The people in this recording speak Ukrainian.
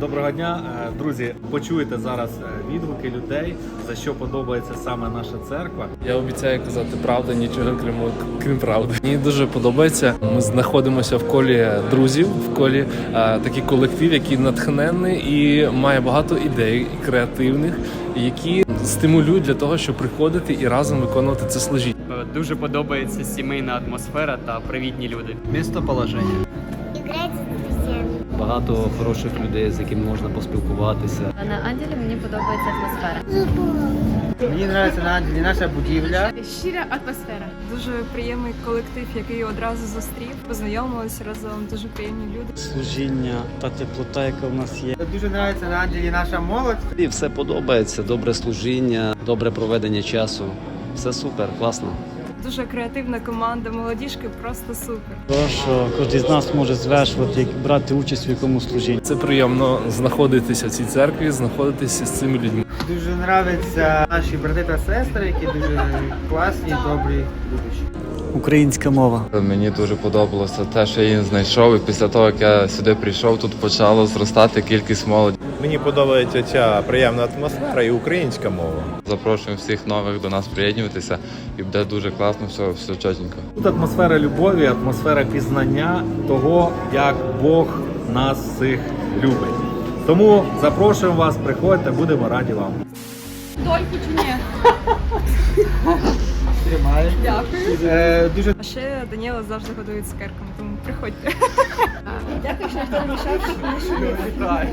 Доброго дня, Е, друзі. Почуєте зараз е, відгуки людей, за що подобається саме наша церква. Я обіцяю казати правду, нічого крім, крім правди. Мені дуже подобається. Ми знаходимося в колі друзів, в колі е, такий колектив, який натхненний і має багато ідей креативних, які стимулюють для того, щоб приходити і разом виконувати це служіння. Дуже подобається сімейна атмосфера та привітні люди. С друзьями. Багато хороших людей, з якими можна поспілкуватися. На Ангелі мені подобається атмосфера. Мені подобається на Анджелі наша будівля. Щира атмосфера. Дуже приємний колектив, який одразу зустрів. Познайомилися разом. Дуже приємні люди. служіння та теплота, яка в нас є. Дуже подобається на Анджелі наша молодь. І все подобається, добре служіння, добре проведення часу. Все супер, класно. Дуже креативна команда. Молодіжки просто супер. То, що кожен з нас може звершувати, як брати участь в якому служінні. Це приємно знаходитися в цій церкві, знаходитися з цими людьми. Дуже подобаються наші брати та сестри, які дуже класні, добрі, любичі. Українська мова. Мені дуже подобалося те, що я її знайшов, і після того, як я сюди прийшов, тут почало зростати кількість молоді. Мені подобається ця приємна атмосфера і українська мова. Запрошуємо всіх нових до нас приєднуватися, і буде дуже класно, все, все чотенько. Тут атмосфера любові, атмосфера пізнання того, як Бог нас всіх любить. Тому запрошуємо вас, приходьте, будемо раді вам. Дольку чи ні? Тримає. Дякую. Е, дуже А ще Даніела завжди годує цукерками, тому приходьте. вітаю.